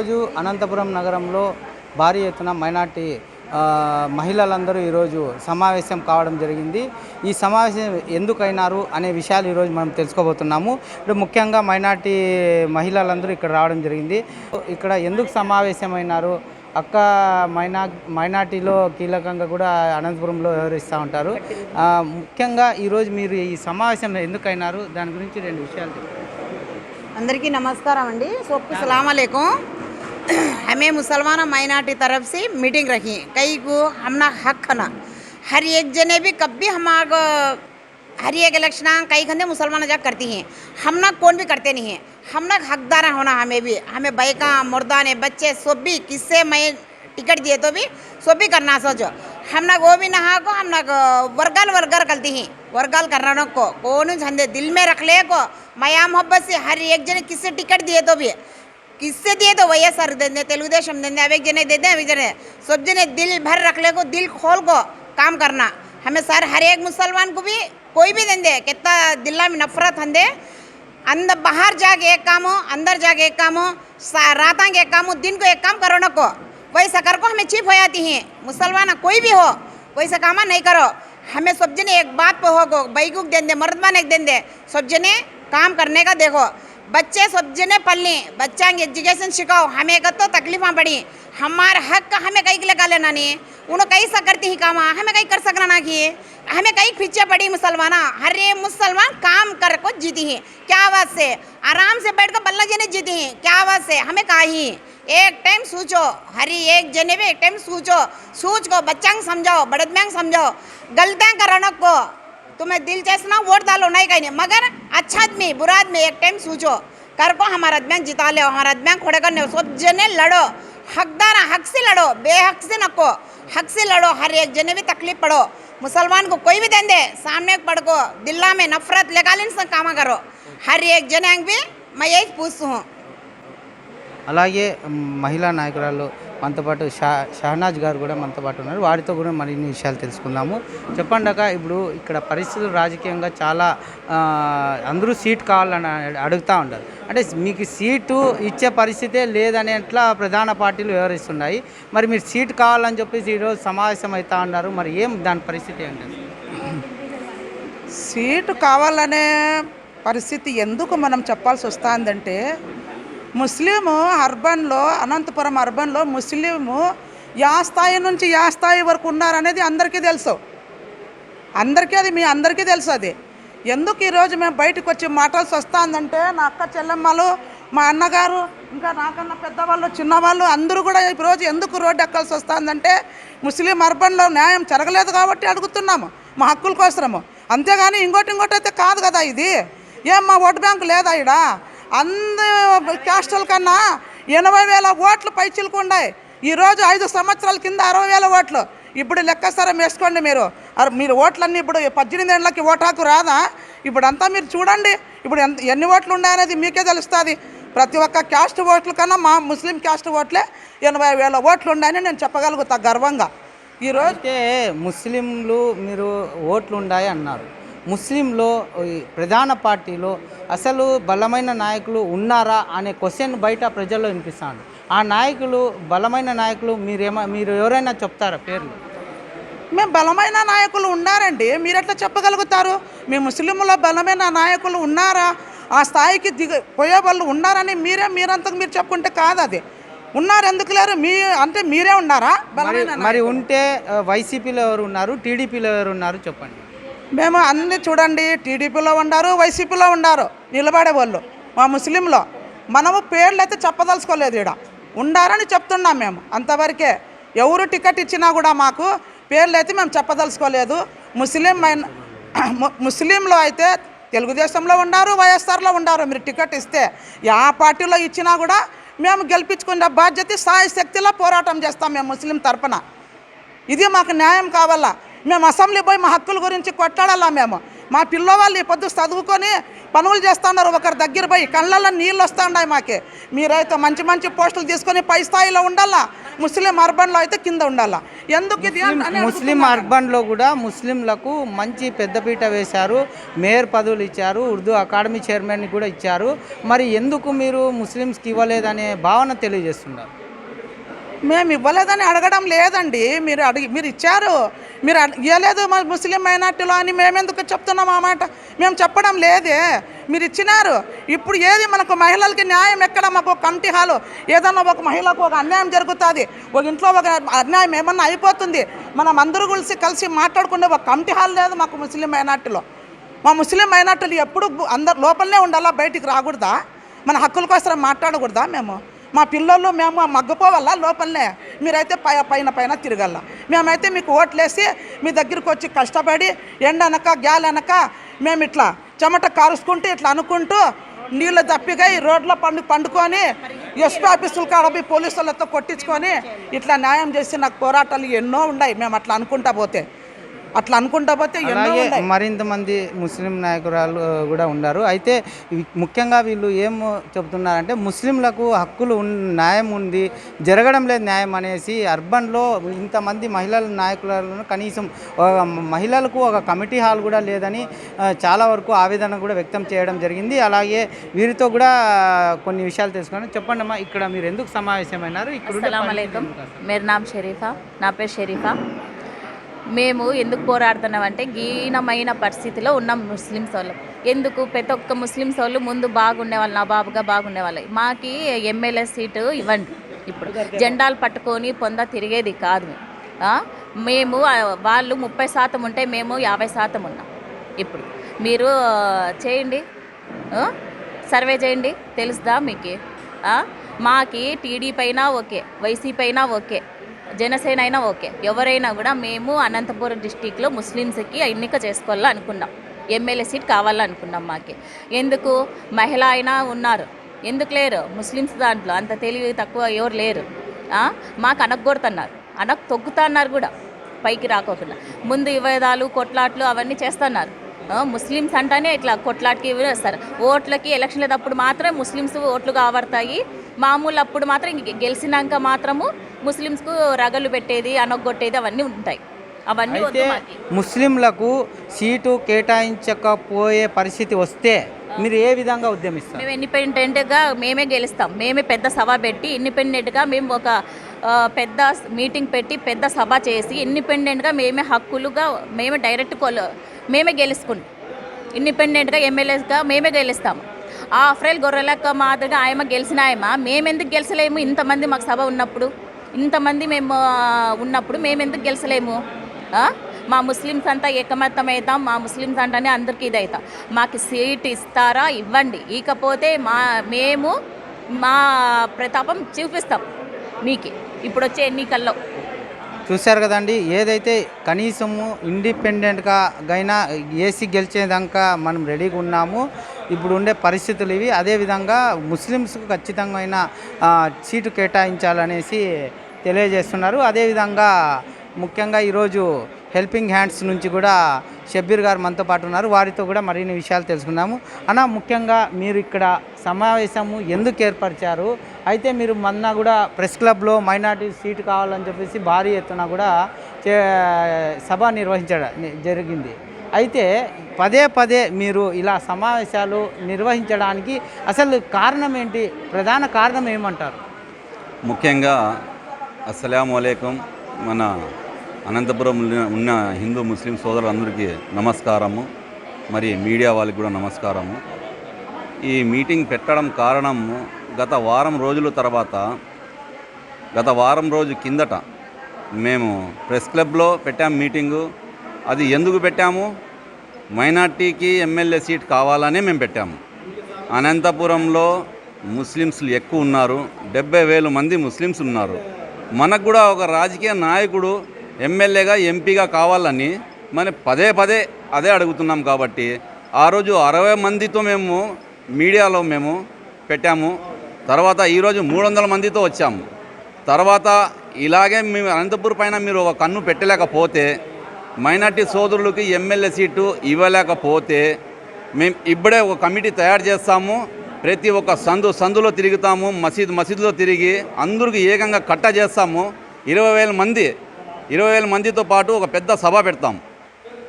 ఈరోజు అనంతపురం నగరంలో భారీ ఎత్తున మైనార్టీ మహిళలందరూ ఈరోజు సమావేశం కావడం జరిగింది. ఈ సమావేశం ఎందుకైనారు అనే విషయాలు ఈరోజు మనం తెలుసుకోబోతున్నాము. ఇప్పుడు ముఖ్యంగా మైనార్టీ మహిళలందరూ ఇక్కడ రావడం జరిగింది. ఇక్కడ ఎందుకు సమావేశమైనారు? అక్క మైనా మైనార్టీలో కీలకంగా కూడా అనంతపురంలో వివరిస్తూ ఉంటారు? ముఖ్యంగా ఈరోజు మీరు ఈ సమావేశంలో ఎందుకైనారు? దాని గురించి రెండు విషయాలు అందరికీ నమస్కారం అండి. సో సలాం అలేకం. हमें मुसलमान माइनॉरिटी तरफ़ से मीटिंग रखी है। कई को हमना हक ना हर एक जने भी कभी हमार हर एक इलेक्शन कई खंदे मुसलमान जा करती हैं। हम ना कौन भी करते नहीं हैं। हम ना हकदार होना हमें भी। हमें बैका मुर्दाने, बच्चे सब भी किससे मैं टिकट दिए तो भी सब भी करना सोचो। हम ना वो भी नहा को हम ना वर्गल वर्गर करती हैं। वर्गल करना को, कौन झंडे दिल में रख ले को। माया मोहब्बत से हर एक जने किससे टिकट दिए तो भी। किससे दिए तो वही सर देंगे तेलुगुदेशम देंगे अब एक जने देते हैं जने सब जने दिल भर रख ले को, दिल खोल को काम करना। हमें सर, हर एक मुसलमान को भी कोई भी दें दे, कितना दिल्ला में नफरत हंदे। अंदर बाहर जाके एक काम हो, अंदर जाके एक काम हो रात के एक काम हो, दिन को एक काम करो न को। वैसा कर को हमें चीप हो जाती हैं। मुसलमान कोई भी हो वैसा काम नहीं करो। हमें सब जने एक बात पे हो गो बैगुक दें दे मर्दमान एक दें दे। सब जने काम करने का देखो। बच्चे सब जने पढ़ने बच्चा एजुकेशन सिखाओ, हमें तो तकलीफा पड़ी। हमारा हक हमें कहीं लगा लेना नहीं। उन्हें उन्होंने सा करती ही काम हमें कहीं कर सकना ना किए हमें कहीं पीछे पड़ी मुसलमान। हर ये मुसलमान काम कर को जीती है। क्या आवाज़ से? आराम से बैठ कर बल्ला जने जीती हैं। क्या आवाज़ से? हमें कहा ही। एक टाइम सोचो। हरी एक जने भी एक टाइम सोचो। सोच को बच्चा समझाओ बड़े को समझाओ। गलतियाँ कराना को। तुम्हें दिल चेसना वोट डालो नहीं कहीं नहीं मगर अच्छा आदमी बुरा आदमी एक टाइम सोचो कर को हमारा आदमी जिता ले हमारा आदमी खड़े करने सब जने लड़ो हकदार हक से लड़ो बेहक से नको हक से लड़ो हर एक जने भी तकलीफ पड़ो मुसलमान को कोई भी दें दे सामने पड़ को दिल्ला में नफरत लेगालिन से काम करो हर एक जने भी मैं यही पूछती हूँ అలాగే మ్, మహిళా నాయకురాలు మనతో పాటు షా షహనాజ్ గారు కూడా మనతో పాటు ఉన్నారు. వారితో కూడా మరిన్ని విషయాలు తెలుసుకుందాము. చెప్పండి అక్క ఇప్పుడు ఇక్కడ పరిస్థితులు రాజకీయంగా చాలా అందరూ సీట్ కావాలని అడుగుతూ ఉంటారు అంటే మీకు సీటు ఇచ్చే పరిస్థితే లేదని అట్లా ప్రధాన పార్టీలు వివరిస్తున్నాయి మరి మీరు సీట్ కావాలని చెప్పేసి ఈరోజు సమావేశం అవుతా ఉన్నారు. మరి ఏం దాని పరిస్థితి ఏంటంటే సీటు కావాలనే పరిస్థితి ఎందుకు మనం చెప్పాల్సి వస్తుందంటే ముస్లిము అర్బన్లో అనంతపురం అర్బన్లో ముస్లిము యా స్థాయి నుంచి యా స్థాయి వరకు ఉన్నారనేది అందరికీ తెలుసు. అందరికీ అది మీ అందరికీ తెలుసు అది. ఎందుకు ఈరోజు మేము బయటకు వచ్చి మాట్లాడాల్సి వస్తుందంటే నా అక్క చెల్లెమ్మలు మా అన్నగారు ఇంకా నాకన్నా పెద్దవాళ్ళు చిన్నవాళ్ళు అందరూ కూడా ఈరోజు ఎందుకు రోడ్డు ఎక్కాల్సి వస్తుందంటే ముస్లిం అర్బన్లో న్యాయం జరగలేదు కాబట్టి అడుగుతున్నాము. మా హక్కుల కోసము అంతేగాని ఇంకోటి ఇంకోటి అయితే కాదు కదా ఇది. ఏం మా ఓటు బ్యాంకు లేదా ఇడా అంద క్యాస్టల్ కన్నా ఎనభై వేల ఓట్లు పైచిలుకున్నాయి ఈరోజు ఐదు సంవత్సరాల కింద అరవై వేల ఓట్లు. ఇప్పుడు లెక్కసారం వేసుకోండి మీరు. మీరు ఓట్లన్నీ ఇప్పుడు పద్దెనిమిది ఏళ్ళకి ఓటాకు హక్కు రాదా? ఇప్పుడు అంతా మీరు చూడండి. ఇప్పుడు ఎంత ఎన్ని ఓట్లు ఉన్నాయనేది మీకే తెలుస్తుంది. ప్రతి ఒక్క క్యాస్ట్ ఓట్ల కన్నా మా ముస్లిం క్యాస్ట్ ఓట్లే ఎనభై వేల ఓట్లు ఉన్నాయని నేను చెప్పగలుగుతా గర్వంగా. ఈరోజు ముస్లింలు మీరు ఓట్లు ఉన్నాయి అన్నారు. ముస్లింలో ప్రధాన పార్టీలో అసలు బలమైన నాయకులు ఉన్నారా అనే క్వశ్చన్ బయట ప్రజల్లో వినిపిస్తాను ఆ నాయకులు బలమైన నాయకులు మీరేమో మీరు ఎవరైనా చెప్తారా పేర్లు? మేము బలమైన నాయకులు ఉన్నారండి. మీరు ఎట్లా చెప్పగలుగుతారు? మీ ముస్లింలో బలమైన నాయకులు ఉన్నారా? ఆ స్థాయికి దిగ పోయే వాళ్ళు ఉన్నారని మీరే మీరంతకు మీరు చెప్పుకుంటే కాదు అది. ఉన్నారు ఎందుకు లేరు? మీ అంటే మీరే ఉన్నారా? మరి బలమైన మరి ఉంటే వైసీపీలో ఎవరు ఉన్నారు? టీడీపీలో ఎవరు ఉన్నారు? చెప్పండి. మేము అన్ని చూడండి టీడీపీలో ఉండారు వైసీపీలో ఉండారు నిలబడే వాళ్ళు మా ముస్లింలో. మనము పేర్లు అయితే చెప్పదలుచుకోలేదు ఇక్కడ ఉండారని చెప్తున్నాం మేము అంతవరకే. ఎవరు టికెట్ ఇచ్చినా కూడా మాకు పేర్లు అయితే మేము చెప్పదలుచుకోలేదు. ముస్లిం మైన ముస్లింలో అయితే తెలుగుదేశంలో ఉన్నారు వైఎస్ఆర్లో ఉన్నారు మీరు టికెట్ ఇస్తే ఆ పార్టీలో ఇచ్చినా కూడా మేము గెలిపించుకునే బాధ్యత సాయశక్తిలో పోరాటం చేస్తాం మేము ముస్లిం తరపున. ఇది మాకు న్యాయం కావాలా? మేము అసెంబ్లీ పోయి మా హక్కుల గురించి కొట్లాడాలా మేము? మా పిల్లవాళ్ళు ఈ పొద్దు చదువుకొని పనులు చేస్తున్నారు. ఒకరి దగ్గర పోయి కళ్ళల్లో నీళ్ళు వస్తున్నాయి మాకే. మీరైతే మంచి మంచి పోస్టులు తీసుకొని పై స్థాయిలో ఉండాలా? ముస్లిం అర్బన్లో అయితే కింద ఉండాలా? ఎందుకు ఇది ముస్లిం. అర్బన్లో కూడా ముస్లింలకు మంచి పెద్దపీట వేశారు. మేయర్ పదవులు ఇచ్చారు. ఉర్దూ అకాడమీ చైర్మన్ కూడా ఇచ్చారు. మరి ఎందుకు మీరు ముస్లిమ్స్కి ఇవ్వలేదనే భావన తెలియజేస్తున్నారు? మేము ఇవ్వలేదని అడగడం లేదండి. మీరు అడిగి మీరు ఇచ్చారు. మీరు ఇవ్వలేదు మా ముస్లిం మైనార్టీలో అని మేమెందుకు చెప్తున్నాం ఆ మాట? మేము చెప్పడం లేదే. మీరు ఇచ్చినారు. ఇప్పుడు ఏది మనకు మహిళలకి న్యాయం ఎక్కడ? మాకు ఒక కమిటీ హాలు. ఏదన్నా ఒక మహిళకు ఒక అన్యాయం జరుగుతుంది. ఒక ఇంట్లో ఒక అన్యాయం ఏమన్నా అయిపోతుంది. మనం అందరూ కలిసి కలిసి మాట్లాడుకునే ఒక కమిటీ హాల్ లేదు మాకు ముస్లిం మైనార్టీలో. మా ముస్లిం మైనార్టీలు ఎప్పుడు అందరు లోపలనే ఉండాలా? బయటికి రాకూడదా? మన హక్కుల కోసం మాట్లాడకూడదా మేము? మా పిల్లలు మేము మగ్గిపోవాలా లోపలనే? మీరైతే పై పైన పైన తిరగల మేమైతే మీకు ఓట్లేసి మీ దగ్గరికి వచ్చి కష్టపడి ఎండనక గ్యాలనక మేము ఇట్లా చెమట కారుసుకుంటూ ఇట్లా అనుకుంటూ నీళ్ళు తప్పిగా ఈ రోడ్లో పండు పండుకొని ఎస్పీ ఆఫీసులు కాడ పోయి పోలీసులతో కొట్టించుకొని ఇట్లా న్యాయం చేసి నాకు పోరాటాలు ఎన్నో ఉన్నాయి. మేము అట్లా అనుకుంటా పోతే. అట్లా అనుకుంటా పోతే ఎన్నో అలాగే మరింత మంది ముస్లిం నాయకురాలు కూడా ఉన్నారు అయితే ముఖ్యంగా వీళ్ళు ఏం చెబుతున్నారంటే ముస్లింలకు హక్కులు న్యాయం ఉంది జరగడం లేదు న్యాయం అనేసి అర్బన్లో ఇంతమంది మహిళల నాయకులను కనీసం ఒక మహిళలకు ఒక కమిటీ హాల్ కూడా లేదని చాలా వరకు ఆవేదన కూడా వ్యక్తం చేయడం జరిగింది. అలాగే వీరితో కూడా కొన్ని విషయాలు తెలుసుకున్నాను. చెప్పండి అమ్మా ఇక్కడ మీరు ఎందుకు సమావేశమైనారు? ఇక్కడ? మేరు నామ్ షరీఫా. నా పేరు షరీఫా. మేము ఎందుకు పోరాడుతున్నామంటే గీనమైన పరిస్థితిలో ఉన్నాం ముస్లిమ్స్ వాళ్ళు. ఎందుకు? ప్రతి ఒక్క ముస్లిమ్స్ వాళ్ళు ముందు బాగుండేవాళ్ళు నా బాబుగా బాగుండేవాళ్ళు మాకి ఎమ్మెల్యే సీటు ఇవ్వండి ఇప్పుడు. జెండాలు పట్టుకొని పొంద తిరిగేది కాదు. మేము వాళ్ళు ముప్పై శాతం ఉంటే మేము యాభై శాతం ఉన్నాం ఇప్పుడు. మీరు చేయండి. సర్వే చేయండి. తెలుసుదా మీకు. మాకి టీడీ పైన ఓకే వైసీపీ అయినా ఓకే. జనసేన అయినా ఓకే. ఎవరైనా కూడా మేము అనంతపురం డిస్టిక్లో ముస్లిమ్స్కి ఎన్నిక చేసుకోవాలని అనుకున్నాం ఎమ్మెల్యే సీట్ కావాలనుకున్నాం మాకి. ఎందుకు? మహిళ అయినా ఉన్నారు. ఎందుకు లేరు? ముస్లిమ్స్ దాంట్లో అంత తెలివి తక్కువ ఎవరు లేరు. మాకు అనగొడుతున్నారు అనకు తొక్కుతున్నారు కూడా. పైకి రాకోకుండా. ముందు వివాదాలు కొట్లాట్లు అవన్నీ చేస్తున్నారు. ముస్లిమ్స్ అంటేనే ఇట్లా కొట్లాట్కి వేస్తారు ఓట్లకి ఎలక్షన్లప్పుడు మాత్రం ముస్లిమ్స్ ఓట్లు కావడతాయి. మామూలు అప్పుడు మాత్రం ఇంక గెలిచినాక మాత్రము ముస్లిమ్స్కు రగలు పెట్టేది అనగొట్టేది అవన్నీ ఉంటాయి. అవన్నీ అయితే ముస్లింలకు సీటు కేటాయించకపోయే పరిస్థితి వస్తే మీరు ఏ విధంగా ఉద్యమిస్తారు? మేము ఇండిపెండెంట్గా మేమే గెలుస్తాం. మేమే పెద్ద సభ పెట్టి ఇండిపెండెంట్గా మేము ఒక పెద్ద మీటింగ్ పెట్టి పెద్ద సభ చేసి ఇండిపెండెంట్గా మేమే హక్కులుగా మేమే డైరెక్ట్ కొలు మేమే గెలుచుకుంటాం ఇండిపెండెంట్గా ఎమ్మెల్యేస్గా మేమే గెలుస్తాము ఆ అఫ్రైల్ గొర్రెలక్క మాదిరిగా ఆయమ గెలిచిన ఆయమ మేమెందుకు గెలిచలేము ఇంతమంది మాకు సభ ఉన్నప్పుడు? ఇంతమంది మేము ఉన్నప్పుడు ఉన్నప్పుడు మేమెందుకు గెలిచలేము? మా ముస్లిమ్స్ అంతా ఏకమత్తం అవుతాం మా ముస్లిమ్స్ అంటేనే అందరికీ ఇది అవుతాం మాకు సీట్ ఇస్తారా? ఇవ్వండి. ఇకపోతే మా మేము మా ప్రతాపం చూపిస్తాం. మీకు. ఇప్పుడు వచ్చే ఎన్నికల్లో. చూశారు కదండి ఏదైతే కనీసము ఇండిపెండెంట్గా గైనా ఏసీ గెలిచేదాకా మనం రెడీగా ఉన్నాము ఇప్పుడు ఉండే పరిస్థితులు ఇవి. అదేవిధంగా ముస్లిమ్స్కు ఖచ్చితంగా సీటు కేటాయించాలనేసి తెలియజేస్తున్నారు. అదేవిధంగా ముఖ్యంగా ఈరోజు హెల్పింగ్ హ్యాండ్స్ నుంచి కూడా షబ్బీర్ గారు మనతో పాటు ఉన్నారు. వారితో కూడా మరిన్ని విషయాలు తెలుసుకున్నాము అన్న ముఖ్యంగా మీరు ఇక్కడ సమావేశము ఎందుకు ఏర్పరిచారు? అయితే మీరు మొన్న కూడా ప్రెస్ క్లబ్లో మైనార్టీ సీటు కావాలని చెప్పేసి భారీ ఎత్తున కూడా చే- సభ నిర్వహించడం జరిగింది. అయితే పదే పదే మీరు ఇలా సమావేశాలు నిర్వహించడానికి అసలు కారణం ఏంటి? ప్రధాన కారణం ఏమంటారు? ముఖ్యంగా అస్సలం మన అనంతపురం ఉన్న హిందూ ముస్లిం సోదరులందరికీ నమస్కారము. మరి మీడియా వాళ్ళకి కూడా నమస్కారము. ఈ మీటింగ్ పెట్టడం కారణం గత వారం రోజుల తర్వాత గత వారం రోజు కిందట మేము ప్రెస్ క్లబ్లో పెట్టాము మీటింగు. అది ఎందుకు పెట్టాము? మైనార్టీకి ఎమ్మెల్యే సీట్ కావాలనే మేము పెట్టాము. అనంతపురంలో ముస్లిమ్స్లు ఎక్కువ ఉన్నారు. డెబ్బై వేలు మంది ముస్లిమ్స్ ఉన్నారు. మనకు కూడా ఒక రాజకీయ నాయకుడు ఎమ్మెల్యేగా ఎంపీగా కావాలని మనం పదే పదే అదే అడుగుతున్నాం కాబట్టి ఆ రోజు అరవై మందితో మేము మీడియాలో మేము పెట్టాము. తర్వాత ఈరోజు మూడు వందల మందితో వచ్చాము. తర్వాత ఇలాగే మేము అనంతపూర్ పైన మీరు ఒక కన్ను పెట్టలేకపోతే మైనార్టీ సోదరులకి ఎమ్మెల్యే సీటు ఇవ్వలేకపోతే మేము ఇప్పుడే ఒక కమిటీ తయారు చేస్తాము. ప్రతి ఒక్క సందు సందులో తిరుగుతాము. మసీద్ మసీదులో తిరిగి అందరికీ ఏకంగా కట్ట చేస్తాము. ఇరవై వేల మంది ఇరవై వేల మందితో పాటు ఒక పెద్ద సభ పెడతాం.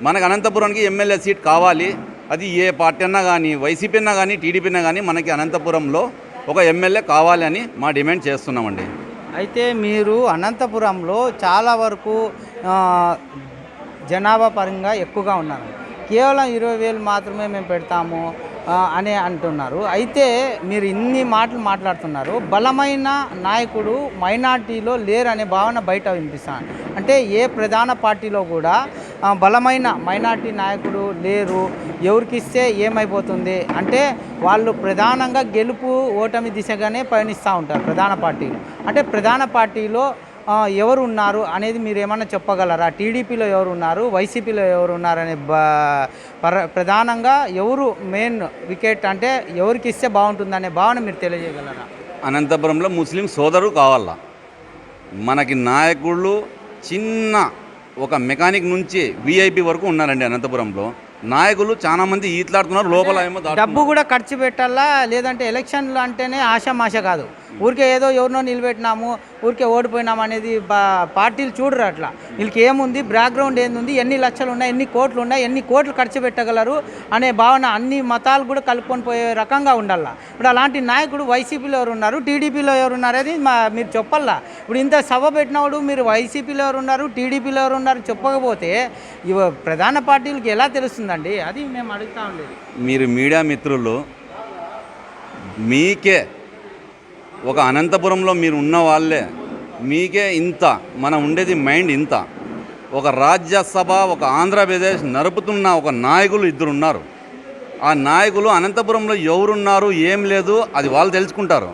మనకు అనంతపురానికి ఎమ్మెల్యే సీట్ కావాలి. అది ఏ పార్టీ అన్నా కానీ వైసీపీ అన్నా కానీ టీడీపీ అన్నా కానీ మనకి అనంతపురంలో ఒక ఎమ్మెల్యే కావాలి అని మా డిమాండ్ చేస్తున్నామండి. అయితే మీరు అనంతపురంలో చాలా వరకు జనాభా పరంగా ఎక్కువగా ఉన్నారు. కేవలం ఇరవై వేలు మాత్రమే మేము పెడతాము. అని అంటున్నారు. అయితే మీరు ఇన్ని మాటలు మాట్లాడుతున్నారు. బలమైన నాయకుడు మైనార్టీలో లేరనే భావన బయట వినిపిస్తాను అంటే ఏ ప్రధాన పార్టీలో కూడా బలమైన మైనార్టీ నాయకుడు లేరు ఎవరికిస్తే ఏమైపోతుంది? అంటే వాళ్ళు ప్రధానంగా గెలుపు ఓటమి దిశగానే పయనిస్తూ ఉంటారు ప్రధాన పార్టీలు. అంటే ప్రధాన పార్టీలో ఎవరు ఉన్నారు అనేది మీరు ఏమన్నా చెప్పగలరా? టీడీపీలో ఎవరు ఉన్నారు వైసీపీలో ఎవరు ఉన్నారు అనే బా- పర ప్రధానంగా ఎవరు మెయిన్ వికెట్ అంటే ఎవరికి ఇస్తే బాగుంటుందనే భావన మీరు తెలియజేయగలరా? అనంతపురంలో ముస్లిం సోదరు కావాలా? మనకి నాయకుళ్ళు చిన్న ఒక మెకానిక్ నుంచి విఐపి వరకు ఉన్నారండి అనంతపురంలో. నాయకులు చాలా మంది ఈతలాడుతున్నారు లోపల ఏమో. డబ్బు కూడా ఖర్చు పెట్టాలా? లేదంటే ఎలక్షన్లు అంటేనే ఆశామాష కాదు. ఊరికే ఏదో ఎవరినో నిలబెట్టినాము ఊరికే ఓడిపోయినాము అనేది పార్టీలు చూడరు అట్లా. వీళ్ళకి ఏముంది? బ్యాక్గ్రౌండ్ ఏంది ఎన్ని లక్షలు ఉన్నాయి? ఎన్ని కోట్లు ఉన్నాయి? ఎన్ని కోట్లు ఖర్చు పెట్టగలరు? అనే భావన అన్ని మతాలు కూడా కలుపుకొని పోయే రకంగా ఉండాల. ఇప్పుడు అలాంటి నాయకుడు వైసీపీలో ఎవరు ఉన్నారు? టీడీపీలో ఎవరు ఉన్నారు? అనేది మా మీరు చెప్పాలా. ఇప్పుడు ఇంత సభ పెట్టినప్పుడు మీరు వైసీపీలో ఎవరు ఉన్నారు? టీడీపీలో ఎవరు ఉన్నారు? చెప్పకపోతే ఇవ ప్రధాన పార్టీలకు ఎలా తెలుస్తుందండి? అది మేము అడుగుతా ఉండేది. మీరు మీడియా మిత్రులు మీకే ఒక అనంతపురంలో మీరు ఉన్న వాళ్ళే మీకే ఇంత మనం ఉండేది మైండ్ ఇంత. ఒక రాజ్యసభ ఒక ఆంధ్రప్రదేశ్ నడుపుతున్న ఒక నాయకులు ఇద్దరు ఉన్నారు ఆ నాయకులు అనంతపురంలో ఎవరున్నారు ఏం లేదు అది వాళ్ళు తెలుసుకుంటారు.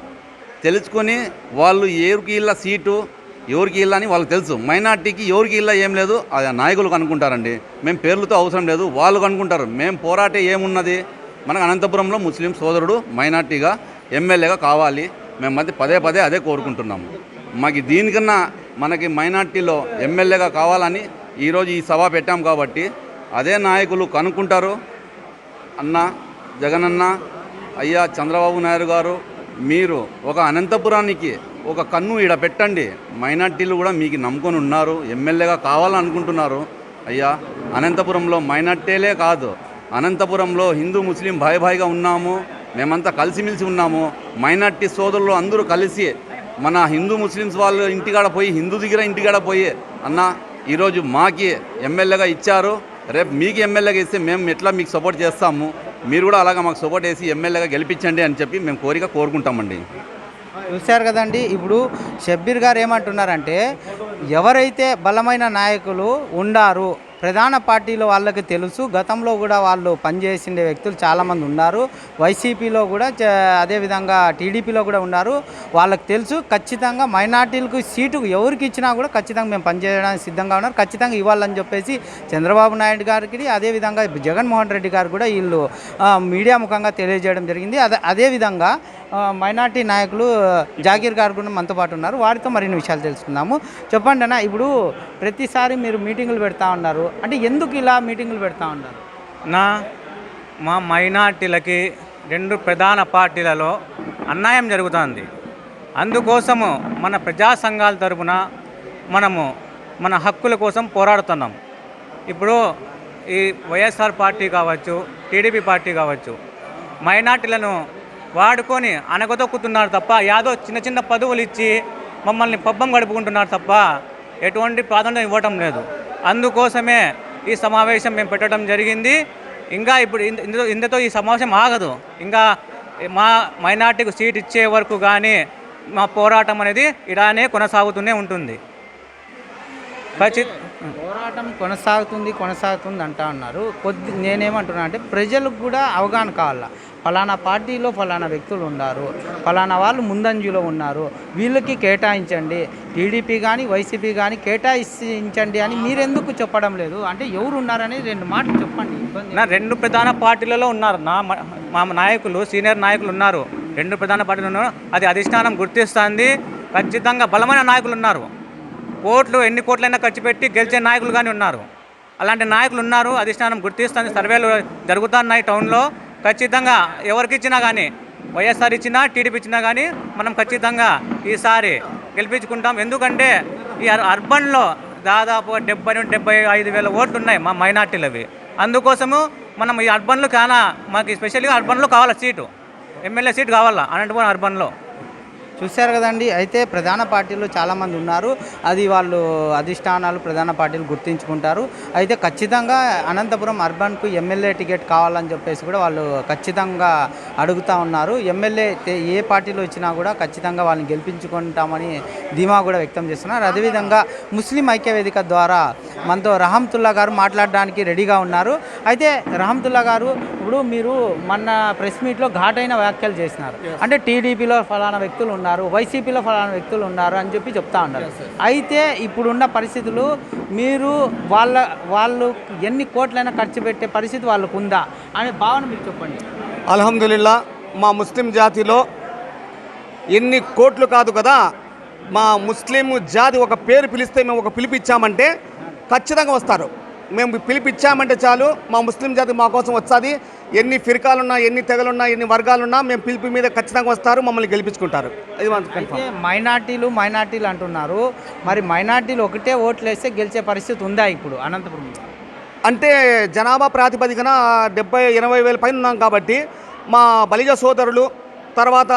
తెలుసుకొని వాళ్ళు ఎవరికి ఇళ్ళ సీటు ఎవరికి ఇళ్ళ అని వాళ్ళకి తెలుసు. మైనార్టీకి ఎవరికి ఇళ్ళ ఏం లేదు అది ఆ నాయకులు కనుక్కుంటారండి. మేము పేర్లతో అవసరం లేదు వాళ్ళు కనుక్కుంటారు. మేము పోరాటే ఏమున్నది? మనకు అనంతపురంలో ముస్లిం సోదరుడు మైనార్టీగా ఎమ్మెల్యేగా కావాలి. మేము పదే పదే అదే కోరుకుంటున్నాము. మాకు దీనికన్నా మనకి మైనార్టీలో ఎమ్మెల్యేగా కావాలని ఈరోజు ఈ సభ పెట్టాం కాబట్టి అదే నాయకులు కనుక్కుంటారు. అన్న జగనన్న అయ్యా చంద్రబాబు నాయుడు గారు మీరు ఒక అనంతపురానికి ఒక కన్ను ఈడ పెట్టండి. మైనార్టీలు కూడా మీకు నమ్ముకొని ఉన్నారు ఎమ్మెల్యేగా కావాలనుకుంటున్నారు. అయ్యా అనంతపురంలో మైనార్టీలే కాదు అనంతపురంలో హిందూ ముస్లిం భాయ్ భాయిగా ఉన్నాము. మేమంతా కలిసిమెలిసి ఉన్నాము. మైనార్టీ సోదరులు అందరూ కలిసి మన హిందూ ముస్లిమ్స్ వాళ్ళు ఇంటికాడ పోయి హిందూ దగ్గర ఇంటికాడ పోయి అన్న ఈరోజు మాకి ఎమ్మెల్యేగా ఇచ్చారు. రేపు మీకు ఎమ్మెల్యేగా ఇస్తే మేము ఎట్లా మీకు సపోర్ట్ చేస్తాము? మీరు కూడా అలాగా మాకు సపోర్ట్ చేసి ఎమ్మెల్యేగా గెలిపించండి అని చెప్పి మేము కోరిక కోరుకుంటామండి. చూశారు కదండి ఇప్పుడు షబ్బీర్ గారు ఏమంటున్నారంటే ఎవరైతే బలమైన నాయకులు ఉండారు ప్రధాన పార్టీలో వాళ్ళకి తెలుసు. గతంలో కూడా వాళ్ళు పనిచేసిండే వ్యక్తులు చాలామంది ఉన్నారు. వైసీపీలో కూడా చ- అదేవిధంగా టీడీపీలో కూడా ఉన్నారు. వాళ్ళకి తెలుసు. ఖచ్చితంగా మైనార్టీలకు సీటు ఎవరికి ఇచ్చినా కూడా ఖచ్చితంగా మేము పనిచేయడానికి సిద్ధంగా ఉన్నారు. ఖచ్చితంగా ఇవ్వాలని చెప్పేసి చంద్రబాబు నాయుడు గారికి అదేవిధంగా జగన్మోహన్ రెడ్డి గారు కూడా వీళ్ళు మీడియా ముఖంగా తెలియజేయడం జరిగింది. అదే అదేవిధంగా మైనార్టీ నాయకులు జాకీర్ గారు కూడా మనతో పాటు ఉన్నారు. వారితో మరిన్ని విషయాలు తెలుసుకుందాము. చెప్పండి అన్న ఇప్పుడు ప్రతిసారి మీరు మీటింగులు పెడతా ఉన్నారు. అంటే ఎందుకు ఇలా మీటింగులు పెడతా ఉన్నారు? నా మా మైనార్టీలకి రెండు ప్రధాన పార్టీలలో అన్యాయం జరుగుతుంది. అందుకోసము మన ప్రజా సంఘాల తరపున మనము మన హక్కుల కోసం పోరాడుతున్నాం. ఇప్పుడు ఈ వైఎస్ఆర్ పార్టీ కావచ్చు టీడీపీ పార్టీ కావచ్చు మైనార్టీలను వాడుకొని అనగదొక్కుతున్నారు తప్ప యాదో చిన్న చిన్న పదవులు ఇచ్చి మమ్మల్ని పబ్బం గడుపుకుంటున్నారు తప్ప ఎటువంటి ప్రాధాన్యత ఇవ్వటం లేదు. అందుకోసమే ఈ సమావేశం మేము పెట్టడం జరిగింది. ఇంకా ఇప్పుడు ఇంద- ఇందులో ఇందుతో ఈ సమావేశం ఆగదు. ఇంకా మా మైనార్టీకి సీట్ ఇచ్చే వరకు కానీ మా పోరాటం అనేది ఇలానే కొనసాగుతూనే ఉంటుంది. పోరాటం కొనసాగుతుంది కొనసాగుతుంది అంటా ఉన్నారు. కొద్ది నేనేమంటున్నా అంటే ప్రజలకు కూడా అవగాహన కావాలా. ఫలానా పార్టీలో ఫలానా వ్యక్తులు ఉన్నారు. ఫలానా వాళ్ళు ముందంజలో ఉన్నారు. వీళ్ళకి కేటాయించండి. టీడీపీ కానీ వైసీపీ కానీ కేటాయించండి అని మీరెందుకు చెప్పడం లేదు? అంటే ఎవరు ఉన్నారని రెండు మాటలు చెప్పండి. నా రెండు ప్రధాన పార్టీలలో ఉన్నారు. నా మా నాయకులు సీనియర్ నాయకులు ఉన్నారు. రెండు ప్రధాన పార్టీలు ఉన్నారు. అది అధిష్టానం గుర్తిస్తుంది. ఖచ్చితంగా బలమైన నాయకులు ఉన్నారు. కోట్లు ఎన్ని కోట్లైనా ఖర్చు పెట్టి గెలిచే నాయకులు కానీ ఉన్నారు. అలాంటి నాయకులు ఉన్నారు అధిష్టానం గుర్తిస్తుంది సర్వేలు జరుగుతున్నాయి టౌన్లో. ఖచ్చితంగా ఎవరికి ఇచ్చినా కానీ వైఎస్ఆర్ ఇచ్చినా టీడీపీ ఇచ్చినా కానీ మనం ఖచ్చితంగా ఈసారి గెలిపించుకుంటాం. ఎందుకంటే ఈ అర్- అర్బన్లో దాదాపు డెబ్బై నుండి డెబ్బై ఐదు వేల ఓట్లు ఉన్నాయి మా మైనార్టీలవి. అందుకోసము మనం ఈ అర్బన్లో కానా మాకు స్పెషల్గా అర్బన్లో కావాలా సీటు? ఎమ్మెల్యే సీట్ కావాలా? అనంతపురం అర్బన్లో. చూశారు కదండి. అయితే ప్రధాన పార్టీలు చాలామంది ఉన్నారు. అది వాళ్ళు అధిష్టానాలు ప్రధాన పార్టీలు గుర్తించుకుంటారు. అయితే ఖచ్చితంగా అనంతపురం అర్బన్కు ఎమ్మెల్యే టికెట్ కావాలని చెప్పేసి కూడా వాళ్ళు ఖచ్చితంగా అడుగుతూ ఉన్నారు. ఎమ్మెల్యే ఏ పార్టీలో వచ్చినా కూడా ఖచ్చితంగా వాళ్ళని గెలిపించుకుంటామని ధీమా కూడా వ్యక్తం చేస్తున్నారు. అదేవిధంగా ముస్లిం ఐక్యవేదిక ద్వారా మనతో రహంతుల్లా గారు మాట్లాడడానికి రెడీగా ఉన్నారు. అయితే రహంతుల్లా గారు ఇప్పుడు మీరు మొన్న ప్రెస్ మీట్లో ఘాటైన వ్యాఖ్యలు చేసినారు. అంటే టీడీపీలో ఫలానా వ్యక్తులు ఉన్నారు వైసీపీలో ఫలానా వ్యక్తులు ఉన్నారు అని చెప్పి చెప్తా ఉన్నారు. అయితే ఇప్పుడున్న పరిస్థితులు మీరు వాళ్ళ వాళ్ళు ఎన్ని కోట్లైనా ఖర్చు పెట్టే పరిస్థితి వాళ్ళకు ఉందా? అనే భావన మీరు చెప్పండి. అల్హమ్దులిల్లా మా ముస్లిం జాతిలో ఎన్ని కోట్లు కాదు కదా మా ముస్లిం జాతి ఒక పేరు పిలిస్తే మేము ఒక పిలుపు ఇచ్చామంటే ఖచ్చితంగా వస్తారు. మేము పిలుపు ఇచ్చామంటే చాలు మా ముస్లిం జాతి మా కోసం వస్తుంది. ఎన్ని ఫిర్కాలున్నా ఎన్ని తెగలున్నా ఎన్ని వర్గాలున్నా మేము పిలుపు మీద ఖచ్చితంగా వస్తారు మమ్మల్ని గెలిపించుకుంటారు. ఇది మైనార్టీలు మైనార్టీలు అంటున్నారు. మరి మైనార్టీలు ఒకటే ఓట్లు వేస్తే గెలిచే పరిస్థితి ఉందా ఇప్పుడు అనంతపురం అంటే జనాభా ప్రాతిపదికన డెబ్బై ఎనభై వేల పైన ఉన్నాం కాబట్టి మా బలిజ సోదరులు తర్వాత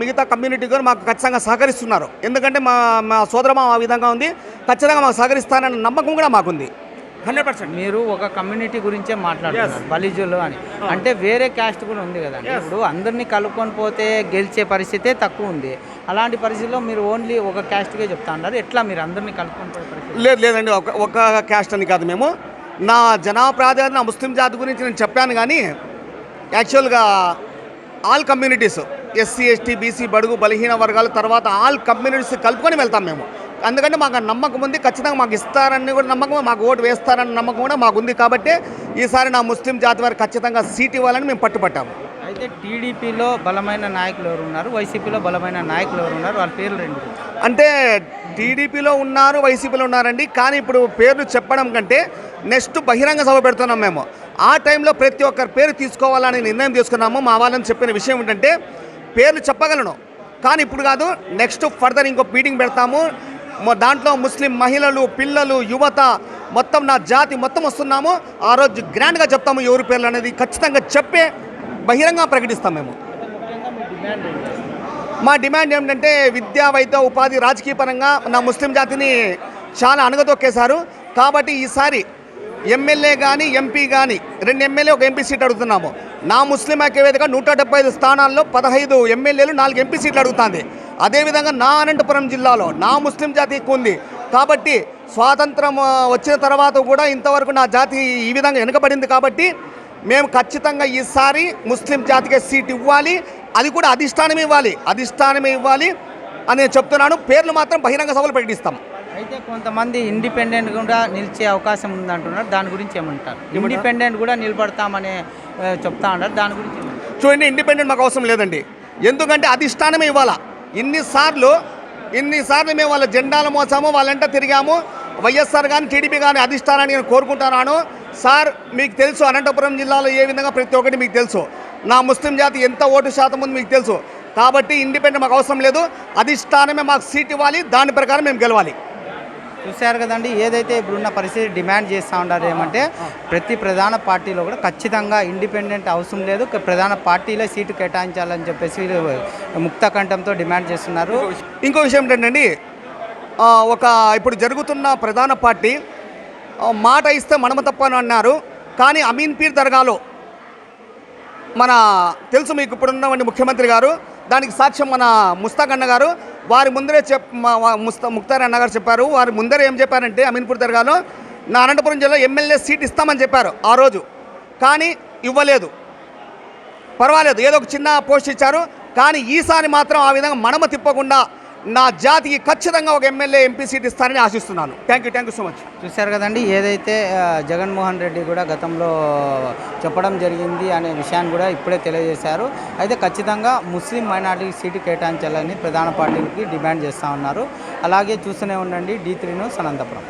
మిగతా కమ్యూనిటీ కూడా మాకు ఖచ్చితంగా సహకరిస్తున్నారు. ఎందుకంటే మా మా సోదరమా ఆ విధంగా ఉంది. ఖచ్చితంగా మాకు సహకరిస్తారన్న నమ్మకం కూడా మాకుంది. Hundred percent. మీరు ఒక కమ్యూనిటీ గురించే మాట్లాడుతున్నారు. బలిజులు అని. అంటే వేరే క్యాస్ట్ కూడా ఉంది కదండి ఇప్పుడు అందరినీ కలుపుకొని పోతే గెలిచే పరిస్థితే తక్కువ ఉంది. అలాంటి పరిస్థితిలో మీరు ఓన్లీ ఒక క్యాస్ట్కే చెప్తా ఉన్నారు ఎట్లా మీరు అందరినీ కలుపుకొని పోయే పరిస్థితి? లేదు లేదండి. ఒక ఒక క్యాస్ట్ అని కాదు మేము. నా జనాభా ప్రాధాన్యత నా ముస్లిం జాతి గురించి నేను చెప్పాను కానీ యాక్చువల్గా all communities SC ST BC బడుగు బలహీన వర్గాల తర్వాత ఆల్ కమ్యూనిటీస్ కలుపుకొని వెళ్తాం మేము. ఎందుకంటే మాకు నమ్మకం ఉంది ఖచ్చితంగా మాకు ఇస్తారని కూడా నమ్మకం మాకు ఓటు వేస్తారన్న నమ్మకం కూడా మాకు ఉంది కాబట్టి ఈసారి నా ముస్లిం జాతి వారికి ఖచ్చితంగా సీట్ ఇవ్వాలని మేము పట్టుపట్టాము అయితే టీడీపీలో బలమైన నాయకులు ఎవరు ఉన్నారు వైసీపీలో బలమైన నాయకులు ఎవరు ఉన్నారు వాళ్ళ పేర్లు రెండు. అంటే టీడీపీలో ఉన్నారు వైసీపీలో ఉన్నారండి. కానీ ఇప్పుడు పేర్లు చెప్పడం కంటే నెక్స్ట్ బహిరంగ సభ పెడుతున్నాం మేము. ఆ టైంలో ప్రతి ఒక్కరి పేరు తీసుకోవాలని నిర్ణయం తీసుకున్నాము. మా వాళ్ళని చెప్పిన విషయం ఏంటంటే పేర్లు చెప్పగలను. కానీ ఇప్పుడు కాదు నెక్స్ట్ ఫర్దర్ ఇంకో మీటింగ్ పెడతాము. దాంట్లో ముస్లిం మహిళలు పిల్లలు యువత మొత్తం నా జాతి మొత్తం వస్తున్నాము. ఆ రోజు గ్రాండ్గా చెప్తాము ఎవరి పేర్లు అనేది. ఖచ్చితంగా చెప్పే బహిరంగ ప్రకటిస్తాం మేము. మా డిమాండ్ ఏమిటంటే విద్యా వైద్య ఉపాధి రాజకీయ పరంగా నా ముస్లిం జాతిని చాలా అణగదొక్కేశారు. కాబట్టి ఈసారి ఎమ్మెల్యే కానీ ఎంపీ కానీ రెండు ఎమ్మెల్యే ఒక ఎంపీ సీట్ అడుగుతున్నాము. నా ముస్లిం ఐక్యవేదిక నూట డెబ్బై ఐదు స్థానాల్లో పదహైదు ఎమ్మెల్యేలు నాలుగు ఎంపీ సీట్లు అడుగుతుంది. అదేవిధంగా నా అనంతపురం జిల్లాలో నా ముస్లిం జాతి ఎక్కువ ఉంది. కాబట్టి స్వాతంత్రం వచ్చిన తర్వాత కూడా ఇంతవరకు నా జాతి ఈ విధంగా వెనుకబడింది కాబట్టి మేము ఖచ్చితంగా ఈసారి ముస్లిం జాతికి సీట్ ఇవ్వాలి. అది కూడా అధిష్టానమే ఇవ్వాలి. అధిష్టానమే ఇవ్వాలి అని నేను చెప్తున్నాను. పేర్లు మాత్రం బహిరంగ సభలు ప్రకటిస్తాం. అయితే కొంతమంది ఇండిపెండెంట్ కూడా నిలిచే అవకాశం ఉందంటున్నారు. దాని గురించి ఏమంటారు? ఇండిపెండెంట్ కూడా నిలబడతామని చెప్తా ఉన్నారు దాని గురించి? చూడండి ఇండిపెండెంట్ మాకు అవసరం లేదండి. ఎందుకంటే అధిష్టానమే ఇవ్వాలా. ఇన్నిసార్లు ఇన్నిసార్లు మేము వాళ్ళ జెండాలు మోసాము వాళ్ళంట తిరిగాము. వైఎస్ఆర్ కానీ టీడీపీ కానీ అధిష్టానాన్ని నేను కోరుకుంటున్నాను సార్ మీకు తెలుసు అనంతపురం జిల్లాలో ఏ విధంగా ప్రతి ఒక్కటి మీకు తెలుసు. నా ముస్లిం జాతి ఎంత ఓటు శాతం ఉంది మీకు తెలుసు. కాబట్టి ఇండిపెండెంట్ మాకు అవసరం లేదు. అధిష్టానమే మాకు సీట్ ఇవ్వాలి. దాని ప్రకారం మేము గెలవాలి. చూశారు కదండి ఏదైతే ఇప్పుడున్న పరిస్థితి డిమాండ్ చేస్తూ ఉన్నారు ఏమంటే ప్రతి ప్రధాన పార్టీలో కూడా ఖచ్చితంగా ఇండిపెండెంట్ అవసరం లేదు ప్రధాన పార్టీలే సీటు కేటాయించాలని చెప్పేసి ముక్త కంఠంతో డిమాండ్ చేస్తున్నారు. ఇంకో విషయం ఏంటండి ఒక ఇప్పుడు జరుగుతున్న ప్రధాన పార్టీ మాట ఇస్తే మనమ తప్పని అన్నారు కానీ అమీన్ పీర్ దర్గాలో మన తెలుసు మీకు ఇప్పుడు ఉన్నటువంటి ముఖ్యమంత్రి గారు దానికి సాక్ష్యం మన ముస్తాక్ అన్న గారు వారి ముందరే చెప్ మా- ముస్తా ముక్తార్ అన్న గారు చెప్పారు. వారి ముందరే ఏం చెప్పారంటే అమీన్పూర్ దర్గాలో నా అనంతపురం జిల్లా ఎమ్మెల్యే సీట్ ఇస్తామని చెప్పారు ఆ రోజు. కానీ ఇవ్వలేదు. పర్వాలేదు. ఏదో ఒక చిన్న పోస్ట్ ఇచ్చారు. కానీ ఈసారి మాత్రం ఆ విధంగా మనమ తిప్పకుండా నా జాతికి ఖచ్చితంగా ఒక ఎమ్మెల్యే ఎంపీ సీట్ ఇస్తారని ఆశిస్తున్నాను. Thank you thank you so much చూశారు కదండి ఏదైతే జగన్మోహన్ రెడ్డి కూడా గతంలో చెప్పడం జరిగింది అనే విషయాన్ని కూడా ఇప్పుడే తెలియజేశారు. అయితే ఖచ్చితంగా ముస్లిం మైనార్టీకి సీటు కేటాయించాలని ప్రధాన పార్టీలకి డిమాండ్ చేస్తూ ఉన్నారు. అలాగే చూస్తూనే ఉండండి డీ త్రీ న్యూస్ అనంతపురం